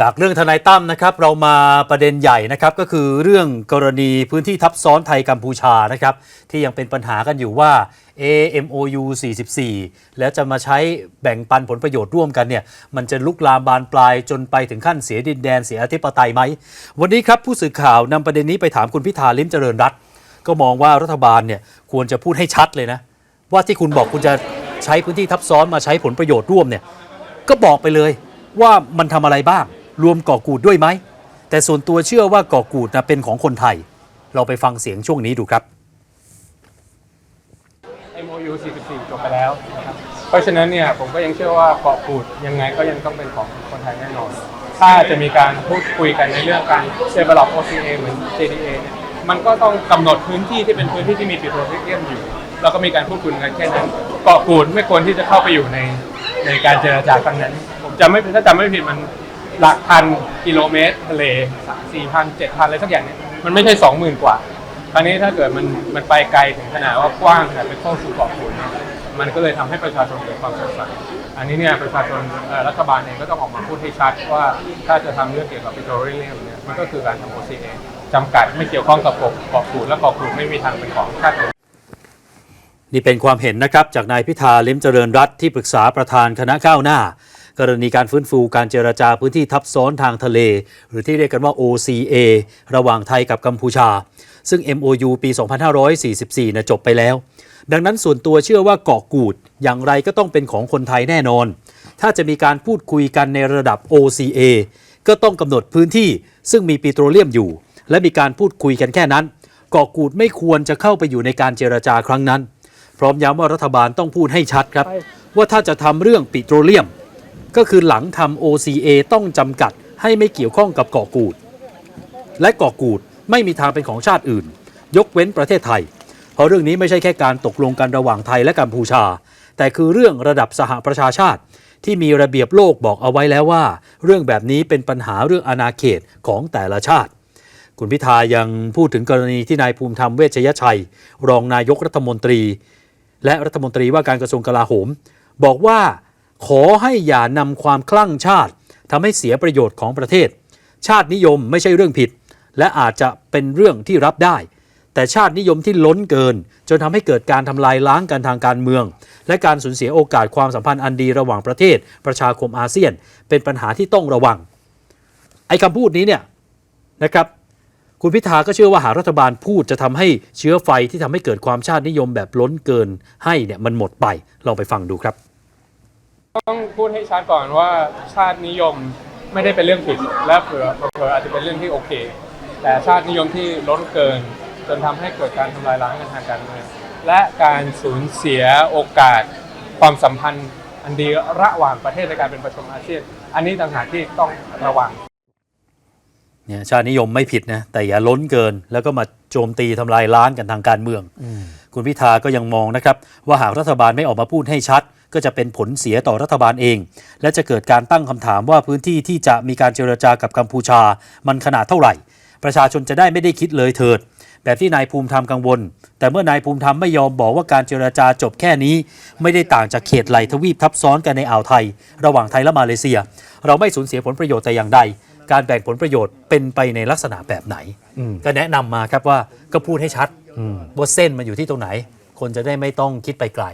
จากเรื่องทนายตั้มนะครับเรามาประเด็นใหญ่นะครับก็คือเรื่องกรณีพื้นที่ทับซ้อนไทยกัมพูชานะครับที่ยังเป็นปัญหากันอยู่ว่า AMOU 44 แล้วจะมาใช้แบ่งปันผลประโยชน์ร่วมกันเนี่ยมันจะลุกลามบานปลายจนไปถึงขั้นเสียดินแดนเสียอธิปไตยไหม วันนี้ครับผู้สื่อข่าวนำประเด็นนี้ไปถามคุณพิธาลิ้มเจริญรัตก็มองว่ารัฐบาลเนี่ยควรจะพูดให้ชัดเลยนะว่าที่คุณบอกคุณจะใช้พื้นที่ทับซ้อนมาใช้ผลประโยชน์ร่วมเนี่ยก็บอกไปเลยว่ามันทำอะไรบ้าง รวมก่อกูดด้วยไหม แต่ส่วนตัวเชื่อว่าก่อกูดนะเป็นของคนไทย เราไปฟังเสียงช่วงนี้ดูครับ MOU 44 จบไปแล้วนะครับเพราะฉะนั้นเนี่ยผมก็ยังเชื่อว่าเกาะกูดยังไงก็ยังต้องเป็นของคนไทยแน่นอน ถ้าจะมีการพูดคุยกันในเรื่องการ develop OCA เหมือน JDA เนี่ยมันก็ต้องกำหนดพื้นที่ที่เป็นพื้นที่ที่มีปิโตรเลียมอยู่ แล้วก็มีการพูดคุยกันแค่นั้นเกาะกูดไม่ควรที่จะเข้าไปอยู่ในในการเจรจาครั้งนั้น ผมจำไม่ถ้าจำไม่ผิดมัน หลักพันกิโลเมตรทะเลสี่พันเจ็ดพันอะไรสักอย่างเนี่ยมันไม่ใช่สองหมื่นกว่าคราวนี้ถ้าเกิดมันมันไปไกลถึงขนาดว่ากว้างขนาดเป็นข้อสู่เกาะกูดเนี่ยมันก็เลยทำให้ประชาชนเกิดความสงสัยอันนี้เนี่ยประชาชนรัฐบาลเองก็ต้องออกมาพูดให้ชัดว่าถ้าจะทำเรื่องเกี่ยวกับปิโตรเลียมเนี่ยมันก็คือการทำ OCA จำกัดไม่เกี่ยวข้องกับเกาะกูดและเกาะกูดไม่มีทางเป็นของชาตินนี่เป็นความเห็นนะครับจากนายพิธาลิมเจริญรัตที่ปรึกษาประธานคณะก้าวหน้า กรณีการฟื้นฟูการเจรจาพื้นที่ทับซ้อนทางทะเล หรือที่เรียกกันว่า OCA ระหว่างไทยกับกัมพูชา ซึ่ง MOU ปี 2544นะจบไปแล้ว ดังนั้นส่วนตัวเชื่อว่าเกาะกูดอย่างไรก็ต้องเป็นของคนไทยแน่นอน ถ้าจะมีการพูดคุยกันในระดับ OCA ก็ต้องกำหนดพื้นที่ซึ่งมีปิโตรเลียมอยู่ และมีการพูดคุยกันแค่นั้นเกาะกูดไม่ควรจะเข้าไปอยู่ในการเจรจาครั้งนั้น พร้อมย้ำว่ารัฐบาลต้องพูดให้ชัดครับ ว่าถ้าจะทำเรื่องปิโตรเลียม ก็คือหลังทำ OCA ต้องจำกัดให้ไม่เกี่ยวข้องกับเกาะกูด และเกาะกูดไม่มีทางเป็นของชาติอื่น ยกเว้นประเทศไทย เพราะเรื่องนี้ไม่ใช่แค่การตกลงกันระหว่างไทยและกัมพูชา แต่คือเรื่องระดับสหประชาชาติ ที่มีระเบียบโลกบอกเอาไว้แล้วว่า เรื่องแบบนี้เป็นปัญหาเรื่องอาณาเขตของแต่ละชาติคุณพิธายังพูดถึงกรณีที่นายภูมิธรรมเวชยชัย รองนายกรัฐมนตรี และรัฐมนตรีว่าการกระทรวงกลาโหม บอกว่า ขอให้อย่านำความคลั่งชาติทำให้เสียประโยชน์ของประเทศ ชาตินิยมไม่ใช่เรื่องผิด และอาจจะเป็นเรื่องที่รับได้ แต่ชาตินิยมที่ล้นเกิน จนทำให้เกิดการทำลายล้างกันทางการเมือง และการสูญเสียโอกาสความสัมพันธ์อันดีระหว่างประเทศ ประชาคมอาเซียน เป็นปัญหาที่ต้องระวัง ไอ้คำพูดนี้เนี่ยนะครับคุณพิธาก็เชื่อว่าหากรัฐบาลพูดจะทำให้เชื้อไฟที่ทำให้เกิดความชาตินิยมแบบล้นเกินให้เนี่ยมันหมดไปลองไปฟังดูครับ ต้องพูดให้ชัดก่อนว่าชาตินิยมไม่ได้เป็นเรื่องผิด และเผื่อเผื่ออาจจะเป็นเรื่องที่โอเค แต่ชาตินิยมที่ล้นเกิน จนทำให้เกิดการทำลายล้างกันทางการเมืองและการสูญเสียโอกาส ความสัมพันธ์อันดีระหว่างประเทศในการเป็นประชมอาเซียนอันนี้ต่างหากที่ต้องระวังเนี่ยชาตินิยมไม่ผิดนะแต่อย่าล้นเกิน แล้วก็มาโจมตีทำลายล้างกันทางการเมือง คุณพิธาก็ยังมองนะครับ ว่าหากรัฐบาลไม่ออกมาพูดให้ชัด ก็จะเป็นผลเสียต่อรัฐบาลเอง และจะเกิดการตั้งคำถามว่าพื้นที่ที่จะมีการเจรจากับกัมพูชา มันขนาดเท่าไหร่ ประชาชนจะได้ไม่ได้คิดเลยเถิด แบบที่นายภูมิธรรมกังวล แต่เมื่อนายภูมิธรรมไม่ยอมบอกว่าการเจรจาจบแค่นี้ ไม่ได้ต่างจากเขตไหลทวีปทับซ้อนกันในอ่าวไทย ระหว่างไทยและมาเลเซีย เราไม่สูญเสียผลประโยชน์แต่อย่างใดการแบ่งผลประโยชน์เป็นไปในลักษณะแบบไหน ก็แนะนำมาครับว่าก็พูดให้ชัดว่าเส้นมันอยู่ที่ตรงไหน คนจะได้ไม่ต้องคิดไปไกล